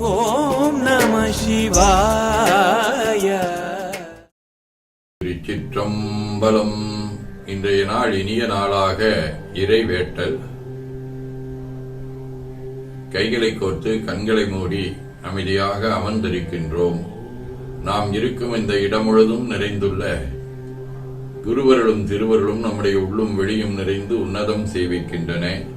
ஓம் நம சிவாய. திருச்சிற்றம்பலம். இன்றைய நாள் இனிய நாளாக இறைவேட்டல். கைகளை கோர்த்து கண்களை மூடி அமைதியாக அமர்ந்திருக்கின்றோம். நாம் இருக்கும் இந்த இடம் முழுதும் நிறைந்துள்ள குருவர்களும் திருவர்களும் நம்முடைய உள்ளும் வெளியும் நிறைந்து உன்னதம் செய்விக்கின்றன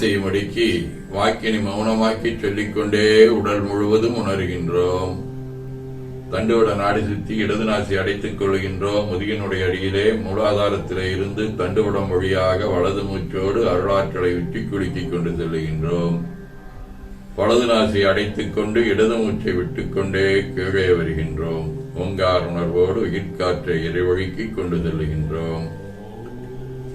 ஓசையை மடுக்கி வாக்கினை மௌனமாக்கி சொல்லிக்கொண்டே உடல் முழுவதும் உணர்கின்றோம். தண்டுவட நாடி சுத்தி இடது நாசி அடைத்துக் கொள்கின்றோம். முதுகினுடைய அடியிலே மூலாதாரத்திலே இருந்து தண்டுவடம் வழியாக வலது மூச்சோடு அருளாற்றலை உச்சி குலுக்கிக் கொண்டு செல்லுகின்றோம். வலது நாசி அடைத்துக் கொண்டு இடது மூச்சை விட்டுக்கொண்டே கீழே வருகின்றோம். ஓங்கார் உணர்வோடு உயிர்காற்றை இறைவழுக்கிக் கொண்டு செல்லுகின்றோம்.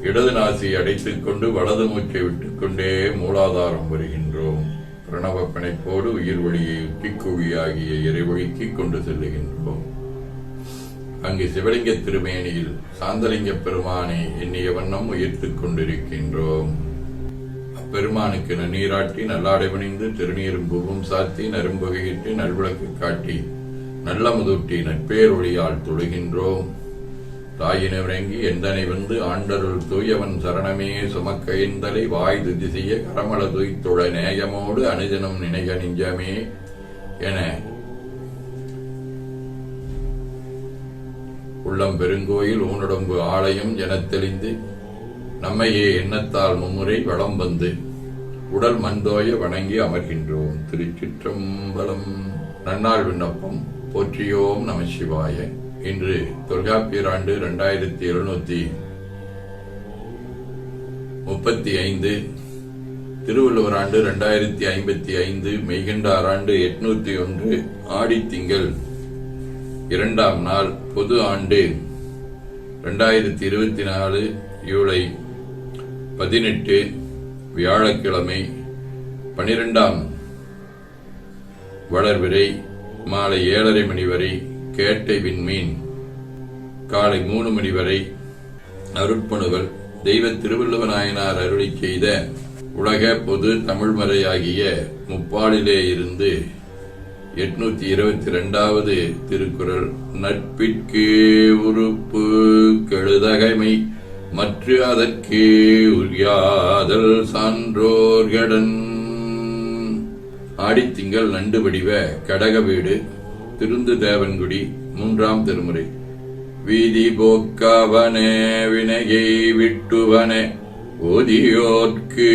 இடது நாசி அடைத்துக் கொண்டு வலது மூச்சை விட்டுக்கொண்டே மூலாதாரம் வருகின்றோம். பிரணவ பிணைப்போடு உயிர் வழியை உச்சிக்குழியாகிய இறைவழிக்கு கொண்டு செல்லுகின்றோம். அங்கு சிவலிங்க திருமேனியில் சாந்தலிங்க பெருமானை எண்ணிய வண்ணம் உயர்த்து கொண்டிருக்கின்றோம். அப்பெருமானுக்கு நன்னீராட்டி நல்லாடை பணிந்து திருநீரும் பூவும் சாத்தி நரும்பகையிட்டு நல்விளக்கு காட்டி நல்ல நற்பேர் ஒளியால் தொழுகின்றோம். தாயினவரங்கி எந்தனை வந்து ஆண்டருள் தூயவன் சரணமே சுமக்கைந்தலை வாய் துதி செய்ய கரமள துய்த்துள நேயமோடு அனுஜனம் நினைக நெஞ்சமே என. உள்ளம் பெருங்கோயில் ஊனடம்பு ஆலயம் எனத் தெளிந்து நம்மையே எண்ணத்தால் மும்முறை வளம் வந்து உடல் மந்தோய வணங்கி அமர்கின்றோம். திருச்சிற்றம்பலம். நன்னாள் விண்ணப்பம். போற்றியோம் நம சிவாய. இன்று தொல்காப்பியர் ஆண்டு இரண்டாயிரத்தி எழுநூத்தி முப்பத்தி ஐந்து திருவள்ளுவர் ஆண்டு இரண்டாயிரத்தி ஐம்பத்தி ஐந்து மெய்கண்டார் ஆண்டு எட்நூத்தி ஒன்று ஆடி திங்கள் இரண்டாம் நாள் பொது ஆண்டு இரண்டாயிரத்தி இருபத்தி நாலு ஜூலை பதினெட்டு வியாழக்கிழமை பனிரெண்டாம் வளர்விரை மாலை ஏழரை மணி வரை கேட்டை விண்மீன் காலை மூணு மணி வரை அருட்பணுகள் தெய்வ திருவள்ளுவ நாயனார் அருளி செய்த உலக பொது தமிழ்மறையாகிய முப்பாலிலே இருந்து எட்நூத்தி இருபத்தி ரெண்டாவது திருக்குறள். நட்பிற்கே உறுப்பு கெழுதகைமை மற்ற அதற்கே உரியாதல் சான்றோர்கடன். ஆடித்திங்கள் நண்டு வடிவ கடக வீடு திருந்து தேவன்குடி மூன்றாம் திருமுறை. வீதி போக்கவனே வினையை விட்டுவனே ஓதியோர்க்கு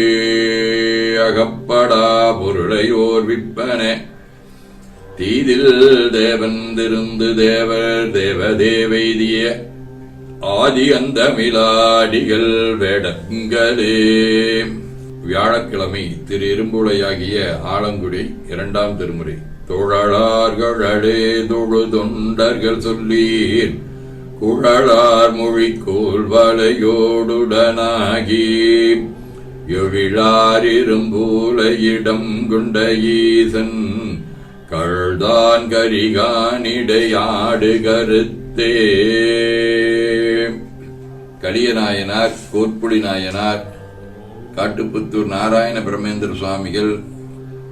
அகப்படா பொருளையோர் விற்பனே. தீதில் தேவன் திருந்து தேவர் தேவதேவைதிய ஆதி அந்த மிலாடிகள் வேடங்களே. வியாழக்கிழமை திரு இரும்புளையாகிய ஆலங்குடி இரண்டாம் திருமுறை. தோழலார்களே துழு தொண்டர்கள் சொல்லீர். குழலார் மொழி கோல்வலையோடுடனாகி எழிலார் இரும்பூலையிடம் குண்ட ஈசன். கள்தான் கரிகானிடையாடு கருத்தே. கலியநாயனார் கோட்புடி நாயனார் காட்டுப்புத்தூர் நாராயண பிரமேந்திர சுவாமிகள்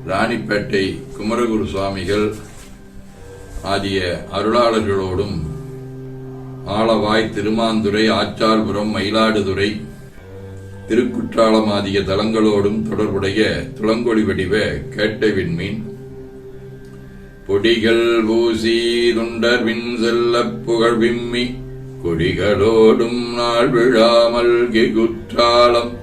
ராணிப்பேட்டை குமரகுரு சுவாமிகள் ஆகிய அருளாளர்களோடும் ஆளவாய் திருமாந்துறை ஆச்சார்புரம் மயிலாடுதுறை திருக்குற்றாலம் ஆகிய தலங்களோடும் தொடர்புடைய துளங்கொடி வடிவ கேட்ட விண்மீன். பொடிகள் பூசி துண்டர்வின் செல்லப் புகழ் விம்மி கொடிகளோடும் நாள் விழாமல் குற்றாலம்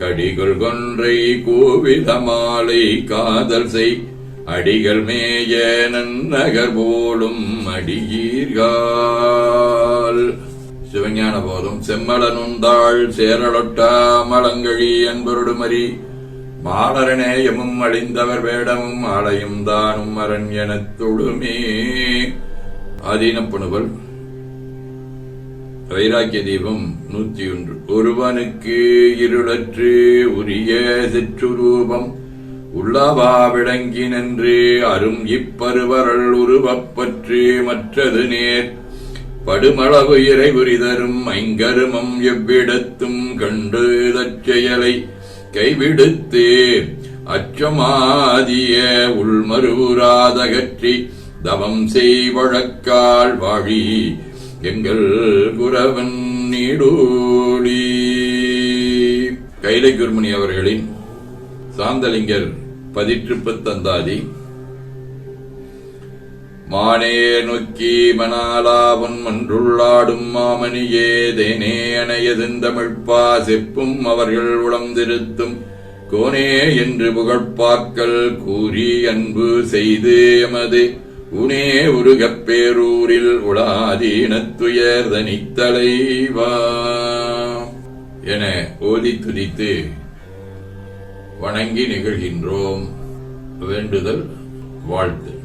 கடிகள் கொன்றை கூவித மாலை காதல் செய். அடிகள் மேய நன்னகர் போலும் அடியீர்கால். சிவஞான போதும் செம்மலனுந்தாள் சேரலொட்டா மலங்கழி என்பருடுமரி மாலரநேயமும் அழிந்தவர் வேடமும் ஆலயம் தானும் அரண் எனத் தொழுமே. ஆதீனப்புணுவல் வைராக்கிய தீபம் நூத்தி ஒன்று ஒருவனுக்கு இருளற்று உரிய சிற்றுரூபம் உள்ளவா விளங்கி நின்று அரும் இப்பருவரல் உருவப்பற்று மற்றது நேர். படுமளவு இறைபுரி தரும் ஐங்கருமம் எவ்விடத்தும் கண்டு தற்செயலை கைவிடுத்து. அச்சமாதிய உள்மருவுராதகற்றி தவம் செய் வழக்கால் வாழி எங்கள் குரவன் நீடூடி கைலை குருமணி அவர்களின் சாந்தலிங்கர் பதிற்றுப்பு தந்தாதி மானே நோக்கி மணாலாவன் மன்றுள்ளாடும் மாமணியே தேனே அணையதெந்தமிழ்ப்பா செப்பும் அவர்கள் உளம் திருத்தும் கோனே என்று புகழ்பாக்கல் கூறி அன்பு செய்து எமது உனே உருகப் பேரூரில் உளாதீனத்துயர்தனித்தலைவா என ஓதி துதித்து வணங்கி நிகழ்கின்றோம். வேண்டுதல் வாழ்த்து.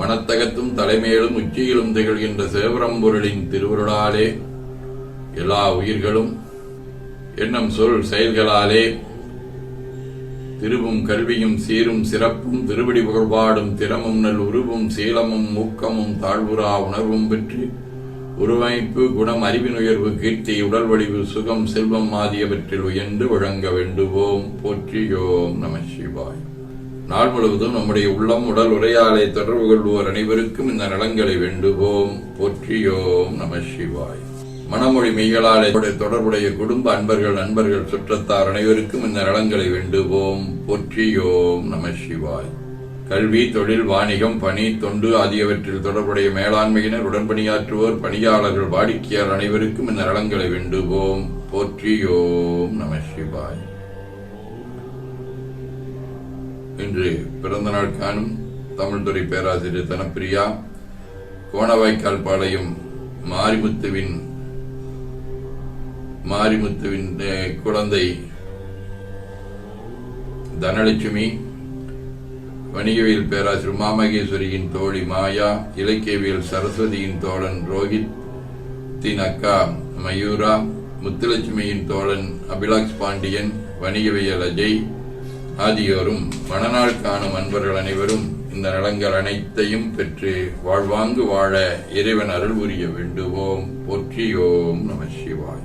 மனத்தகத்தும் தலைமையிலும் உச்சியிலும் திகழ்கின்ற சிவபரம்பொருளின் திருவருளாலே எல்லா உயிர்களும் எண்ணம் சொல் செயல்களாலே திருவும் கல்வியும் சீரும் சிறப்பும் திருவடி புகழ்பாடும் திறமும் நல் உருவும் சீலமும் ஊக்கமும் தாழ்வுரா உணர்வும் பெற்று உருவமைப்பு குணம் அறிவின் உயர்வு கீர்த்தி உடல் வடிவு சுகம் செல்வம் ஆகியவற்றில் உயர்ந்து வழங்க வேண்டுவோம். போற்றியோம் நம சிவாய். நாள் முழுவதும் நம்முடைய உள்ளம் உடல் உரையாலை தொடர்பு கொள்வோர் அனைவருக்கும் இந்த நலங்களை வேண்டுவோம். போற்றியோம் நம சிவாய். மனமொழி மெய்களாலே தொடர்புடைய குடும்ப அன்பர்கள் நண்பர்கள் சுற்றத்தார் அனைவருக்கும் இந்த நலன்களை வேண்டுவோம். போற்றியோம் நம சிவாய். கல்வி தொழில் வாணிகம் பணி தொண்டு ஆகியவற்றில் தொடர்புடைய மேலாண்மையினர் உடன்பணியாற்றுவோர் பணியாளர்கள் வாடிக்கையாளர் அனைவருக்கும் இந்த நலன்களை வேண்டுவோம். போற்றியோம் நம சிவாய். இன்று பிறந்த நாள் காணும் தமிழ்துறை பேராசிரியர் தனப்பிரியா கோணவாய்க்கால் பாளையம் மாரிமுத்துவின் மாரிமுத்துவின் குழந்தை தனலட்சுமி வணிகவியல் பேராசிரியர் உமாமகேஸ்வரியின் தோழி மாயா இலக்கியவியல் சரஸ்வதியின் தோழன் ரோஹித் தின் அக்கா மயூரா முத்துலட்சுமியின் தோழன் அபிலாஷ் பாண்டியன் வணிகவியல் அஜய் ஆகியோரும் மணநாள் காணும் அன்பர்கள் அனைவரும் இந்த நலங்கள் அனைத்தையும் பெற்று வாழ்வாங்கு வாழ இறைவன் அருள் புரிய வேண்டுவோம். போற்றியோம் நம சிவாய்.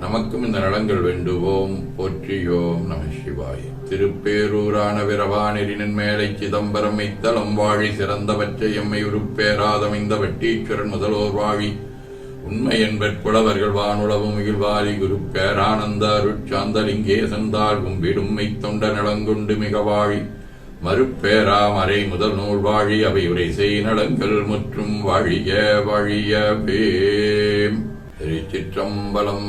நமக்கும் இந்த நலங்கள் வேண்டுவோம். போற்றியோம் நம சிவாய். திருப்பேரூரான விரவானெறினின் மேலை சிதம்பரம் இத்தலம் வாழி சிறந்தவற்றை எம்மை உருப்பேராதமைந்த வட்டீஸ்வரன் முதலோர் வாழி உண்மை என்பற் புலவர்கள் வானுளவும் இகழ்வாரி குரு பேரானந்த அருட்சாந்தலிங்கேசன் தாழ்வும் தொண்ட நலங்கொண்டு மிக வாழி மறுப்பேரா மறை முதல் நூல் வாழி அவை உரை செய் நலங்கள் முற்றும் வாழிய பேம் திருச்சிற்றம்பலம்